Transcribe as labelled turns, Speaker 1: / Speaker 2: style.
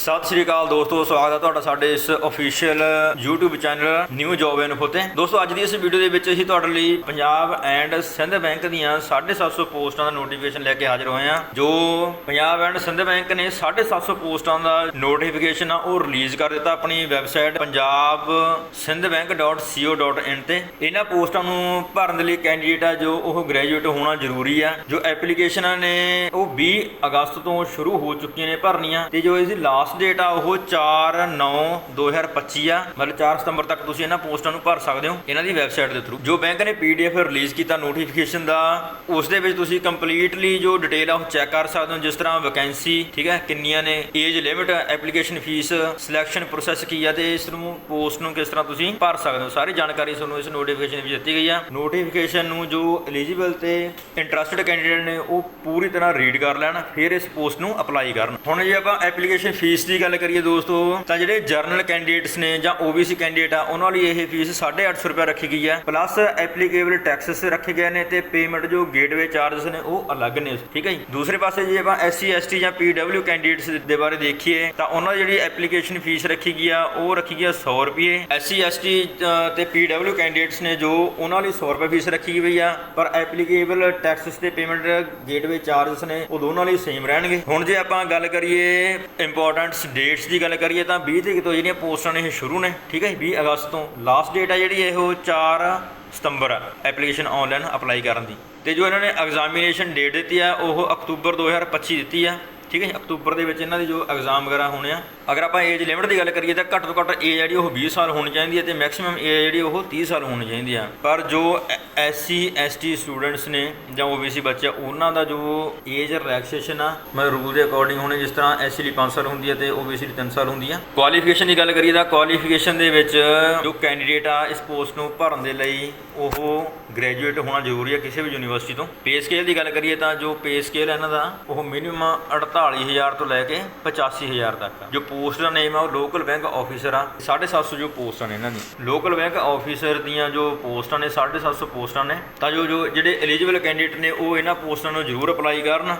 Speaker 1: ਸਤਿ ਸ਼੍ਰੀ ਅਕਾਲ ਦੋਸਤੋ, ਸਵਾਗਤ ਹੈ ਤੁਹਾਡਾ ਸਾਡੇ ਇਸ official YouTube channel new job info ਤੇ ਦੋਸਤੋ, ਅੱਜ ਦੀ ਇਸ ਵੀਡੀਓ ਦੇ ਵਿੱਚ ਅਸੀਂ ਤੁਹਾਡੇ ਲਈ ਪੰਜਾਬ ਐਂਡ ਸਿੰਧ ਬੈਂਕ ਦੀਆਂ 750 ਪੋਸਟਾਂ ਦਾ ਨੋਟੀਫਿਕੇਸ਼ਨ ਲੈ ਕੇ ਹਾਜ਼ਰ ਹੋਏ ਹਾਂ, ਜੋ ਪੰਜਾਬ ਐਂਡ ਸਿੰਧ ਬੈਂਕ ਨੇ 750 ਪੋਸਟਾਂ ਦਾ ਨੋਟੀਫਿਕੇਸ਼ਨ ਆ, ਉਹ ਰਿਲੀਜ਼ ਕਰ ਦਿੱਤਾ ਆਪਣੀ ਵੈਬਸਾਈਟ ਪੰਜਾਬ sindhbank.co.in ਤੇ। ਇਹਨਾਂ ਪੋਸਟਾਂ ਨੂੰ ਭਰਨ ਦੇ ਲਈ ਕੈਂਡੀਡੇਟ ਆ, ਜੋ ਉਹ ਗ੍ਰੈਜੂਏਟ ਹੋਣਾ ਜ਼ਰੂਰੀ ਆ, ਜੋ ਐਪਲੀਕੇਸ਼ਨਾਂ ਨੇ, ਉਹ 20 ਅਗਸਤ ਤੋਂ ਸ਼ੁਰੂ ਹੋ ਚੁੱਕੀਆਂ ਨੇ ਭਰਨੀਆਂ, ਤੇ ਜੋ ਇਹਦੀ ਲਾਸਟ ਡੇਟ ਆ, ਉਹ 4 9 2025 ਆ। ਮਤਲਬ 4 ਸਤੰਬਰ ਤੱਕ ਤੁਸੀਂ ਇਹਨਾਂ ਪੋਸਟਾਂ ਨੂੰ ਭਰ ਸਕਦੇ ਹੋ, ਇਹਨਾਂ ਦੀ ਵੈਬਸਾਈਟ ਦੇ ਥਰੂ ਜੋ ਬੈਂਕ ਨੇ ਪੀਡੀਐਫ ਰਿਲੀਜ਼ ਕੀਤਾ ਨੋਟੀਫਿਕੇਸ਼ਨ ਦਾ, ਉਸ ਦੇ ਵਿੱਚ ਤੁਸੀਂ ਕੰਪਲੀਟਲੀ ਜੋ ਡਿਟੇਲ ਆ, ਉਹ ਚੈੱਕ ਕਰ ਸਕਦੇ ਹੋ, ਜਿਸ ਤਰ੍ਹਾਂ ਵੈਕੈਂਸੀ ਠੀਕ ਹੈ, ਕਿੰਨੀਆਂ ਨੇ age limit application fee selection process ਕੀ ਆ, ਤੇ ਇਸ ਨੂੰ ਪੋਸਟ ਨੂੰ ਕਿਸ ਤਰ੍ਹਾਂ ਤੁਸੀਂ ਭਰ ਸਕਦੇ ਹੋ। ਸਾਰੀ ਜਾਣਕਾਰੀ ਤੁਹਾਨੂੰ ਇਸ ਨੋਟੀਫਿਕੇਸ਼ਨ ਵਿੱਚ ਦਿੱਤੀ ਗਈ ਆ। ਨੋਟੀਫਿਕੇਸ਼ਨ ਨੂੰ ਜੋ ਐਲੀਜੀਬਲ ਤੇ ਇੰਟਰਸਟਡ ਕੈਂਡੀਡੇਟ ਨੇ, ਉਹ ਪੂਰੀ ਤਰ੍ਹਾਂ ਰੀਡ ਕਰ ਲੈਣ, ਫਿਰ ਇਸ ਪੋਸਟ ਨੂੰ ਅਪਲਾਈ ਕਰਨ। ਹੁਣ ਜੇ ਆਪਾਂ ਐਪਲੀਕੇਸ਼ਨ ਫੀਸ ਫੀਸ ਦੀ ਗੱਲ ਕਰੀਏ ਦੋਸਤੋ, ਤਾਂ ਜਿਹੜੇ ਜਰਨਲ ਕੈਂਡੀਡੇਟਸ ਨੇ ਜਾਂ OBC ਕੈਂਡੀਡੇਟ ਆ, ਉਹਨਾਂ ਲਈ ਇਹ ਫੀਸ 850 ਰੁਪਏ ਰੱਖੀ ਗਈ ਹੈ। ਪਲੱਸ ਐਪਲੀਕੇਬਲ ਟੈਕਸਸ ਰੱਖੇ ਗਏ ਨੇ ਤੇ ਪੇਮੈਂਟ ਜੋ ਗੇਟਵੇ ਚਾਰजेस ਨੇ, ਉਹ ਅਲੱਗ ਨੇ। ਠੀਕ ਹੈ ਜੀ? ਦੂਸਰੇ ਪਾਸੇ ਜੇ ਆਪਾਂ ਐਸਸੀ ਐਸਟੀ ਜਾਂ ਪੀਡਬਲਯੂ ਕੈਂਡੀਡੇਟਸ ਦੇ ਬਾਰੇ ਦੇਖੀਏ, ਤਾਂ ਉਹਨਾਂ ਦੀ ਜਿਹੜੀ ਐਪਲੀਕੇਸ਼ਨ ਫੀਸ ਰੱਖੀ ਗਈ ਆ, ਉਹ ਰੱਖੀ ਗਈ ਆ 100 ਰੁਪਏ। ਐਸਸੀ ਐਸਟੀ ਤੇ ਪੀਡਬਲਯੂ ਕੈਂਡੀਡੇਟਸ ਨੇ ਜੋ ਉਹਨਾਂ ਲਈ 100 ਰੁਪਏ ਫੀਸ ਰੱਖੀ ਗਈ ਆ, ਪਰ ਐਪਲੀਕੇਬਲ ਟੈਕਸਸ ਤੇ ਪੇਮੈਂਟ ਗੇਟਵੇ ਚਾਰजेस ਨੇ, ਉਹ ਦੋਨਾਂ ਲਈ ਸੇਮ ਰਹਿਣਗੇ। ਹੁਣ ਜੇ ਆਪਾਂ ਗੱਲ ਕਰੀਏ ਇੰਪੋਰਟੈਂਟ ਇੰਪੋਰਟੈਂਟਸ ਡੇਟਸ ਦੀ ਗੱਲ ਕਰੀਏ ਤਾਂ 20 ਤਰੀਕ ਤੋਂ ਜਿਹੜੀਆਂ ਪੋਸਟਾਂ ਨੇ ਇਹ ਸ਼ੁਰੂ ਨੇ, ਠੀਕ ਹੈ 20 ਅਗਸਤ ਤੋਂ ਲਾਸਟ ਡੇਟ ਆ ਜਿਹੜੀ, ਇਹ ਉਹ 4 ਸਤੰਬਰ ਆ ਐਪਲੀਕੇਸ਼ਨ ਆਨਲਾਈਨ ਅਪਲਾਈ ਕਰਨ ਦੀ। ਤੇ ਜੋ ਇਹਨਾਂ ਨੇ ਐਗਜ਼ਾਮੀਨੇਸ਼ਨ ਡੇਟ ਦਿੱਤੀ ਆ, ਉਹ ਅਕਤੂਬਰ 2025 ਦਿੱਤੀ ਆ। ਠੀਕ ਹੈ ਜੀ, ਅਕਤੂਬਰ ਦੇ ਵਿੱਚ ਇਹਨਾਂ ਦੀ ਜੋ ਐਗਜ਼ਾਮ ਵਗੈਰਾ ਹੋਣੇ ਆ ਅਗਰ ਆਪਾਂ ਏਜ ਲਿਮਿਟ ਦੀ ਗੱਲ ਕਰੀਏ ਤਾਂ ਘੱਟ ਤੋਂ ਘੱਟ ਏਜ ਜਿਹੜੀ ਉਹ 20 ਸਾਲ ਹੋਣੀ ਚਾਹੀਦੀ ਹੈ ਤੇ ਮੈਕਸਿਮਮ ਏਜ ਜਿਹੜੀ ਉਹ 30 ਸਾਲ ਹੋਣੀ ਚਾਹੀਦੀ ਆ। ਪਰ ਜੋ ਐਸਸੀ ਐਸਟੀ ਸਟੂਡੈਂਟਸ ਨੇ ਜਾਂ OBC ਬੱਚੇ ਆ, ਉਹਨਾਂ ਦਾ ਜੋ ਏਜ ਰਿਲੈਕਸੇਸ਼ਨ ਆ ਮਤਲਬ ਰੂਲ ਦੇ ਅਕੋਰਡਿੰਗ ਹੋਣੇ ਜਿਸ ਤਰ੍ਹਾਂ ਐਸਸੀ ਲਈ 5 ਸਾਲ ਹੁੰਦੀ ਹੈ ਤੇ OBC ਲਈ 3 ਸਾਲ ਹੁੰਦੀ ਆ। ਕੁਆਲੀਫਿਕੇਸ਼ਨ ਦੀ ਗੱਲ ਕਰੀਏ ਤਾਂ ਕੁਆਲੀਫਿਕੇਸ਼ਨ ਦੇ ਵਿੱਚ ਜੋ ਕੈਂਡੀਡੇਟ ਆ ਇਸ ਪੋਸਟ ਨੂੰ ਭਰਨ ਦੇ ਲਈ ਉਹ ਗ੍ਰੈਜੂਏਟ ਹੋਣਾ ਜ਼ਰੂਰੀ ਹੈ ਕਿਸੇ ਵੀ ਯੂਨੀਵਰਸਿਟੀ ਤੋਂ। ਪੇ ਸਕੇਲ ਦੀ ਗੱਲ ਕਰੀਏ ਤਾਂ ਜੋ ਪੇ ਸਕੇਲ ਹੈ ਇਹਨਾਂ ਦਾ, ਉਹ ਮਿਨੀਮਮ 48000 ਤੋਂ ਲੈ ਕੇ 85000 ਤੱਕ ਜੋ ਪੋਸਟ ਦਾ ਨੇਮ ਆ, ਉਹ ਲੋਕਲ ਬੈਂਕ ਆਫੀਸਰ ਆ। 750 ਜੋ ਪੋਸਟਾਂ ਨੇ ਇਹਨਾਂ ਦੀ। ਲੋਕਲ ਬੈਂਕ ਆਫੀਸਰ ਦੀਆਂ ਜੋ ਪੋਸਟਾਂ ਨੇ 750 ਪੋਸਟਾਂ ਨੇ। ਤਾਂ ਜੋ ਜੋ ਜਿਹੜੇ ਐਲੀਜੀਬਲ ਕੈਂਡੀਡੇਟ ਨੇ, ਉਹ ਇਹਨਾਂ ਪੋਸਟਾਂ ਨੂੰ ਜ਼ਰੂਰ ਅਪਲਾਈ ਕਰਨ।